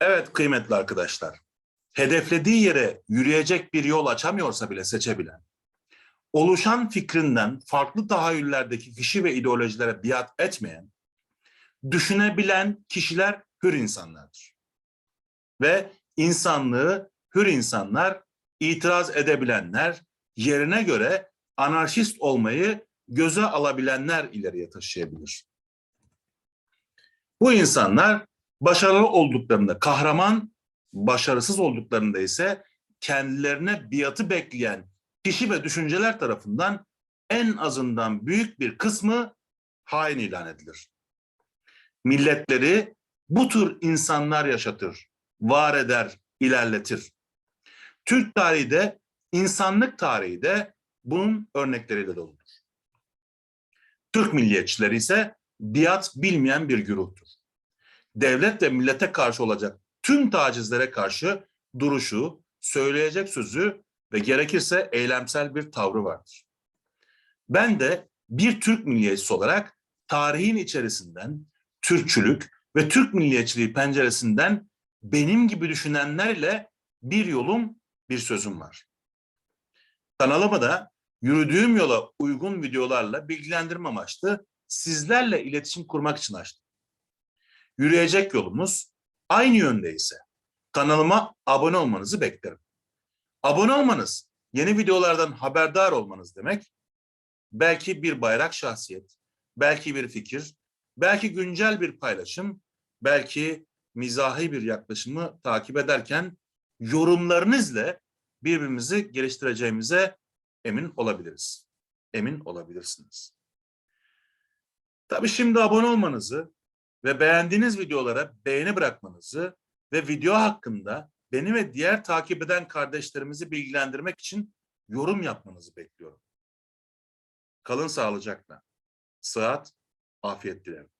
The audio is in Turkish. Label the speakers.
Speaker 1: Evet kıymetli arkadaşlar. Hedeflediği yere yürüyecek bir yol açamıyorsa bile seçebilen, oluşan fikrinden farklı tahayyüllerdeki kişi ve ideolojilere biat etmeyen, düşünebilen kişiler hür insanlardır. Ve insanlığı hür insanlar, itiraz edebilenler, yerine göre anarşist olmayı göze alabilenler ileriye taşıyabilir. Bu insanlar başarılı olduklarında kahraman, başarısız olduklarında ise kendilerine biatı bekleyen kişi ve düşünceler tarafından en azından büyük bir kısmı hain ilan edilir. Milletleri bu tür insanlar yaşatır, var eder, ilerletir. Türk tarihi de, insanlık tarihi de bunun örnekleriyle doludur. Türk milliyetçileri ise biat bilmeyen bir güruhtur. Devlet ve millete karşı olacak tüm tacizlere karşı duruşu, söyleyecek sözü ve gerekirse eylemsel bir tavrı vardır. Ben de bir Türk milliyetçisi olarak tarihin içerisinden Türkçülük ve Türk milliyetçiliği penceresinden benim gibi düşünenlerle bir yolum, bir sözüm var. Kanalıma da yürüdüğüm yola uygun videolarla bilgilendirme amaçlı sizlerle iletişim kurmak için açtım. Yürüyecek yolumuz aynı yöndeyse kanalıma abone olmanızı beklerim. Abone olmanız, yeni videolardan haberdar olmanız demek, belki bir bayrak şahsiyet, belki bir fikir, belki güncel bir paylaşım, belki mizahi bir yaklaşımı takip ederken yorumlarınızla birbirimizi geliştireceğimize emin olabiliriz. Emin olabilirsiniz. Tabii şimdi abone olmanızı ve beğendiğiniz videolara beğeni bırakmanızı ve video hakkında beni ve diğer takip eden kardeşlerimizi bilgilendirmek için yorum yapmanızı bekliyorum. Kalın sağlıcakla. Sıhhat, afiyet dilerim.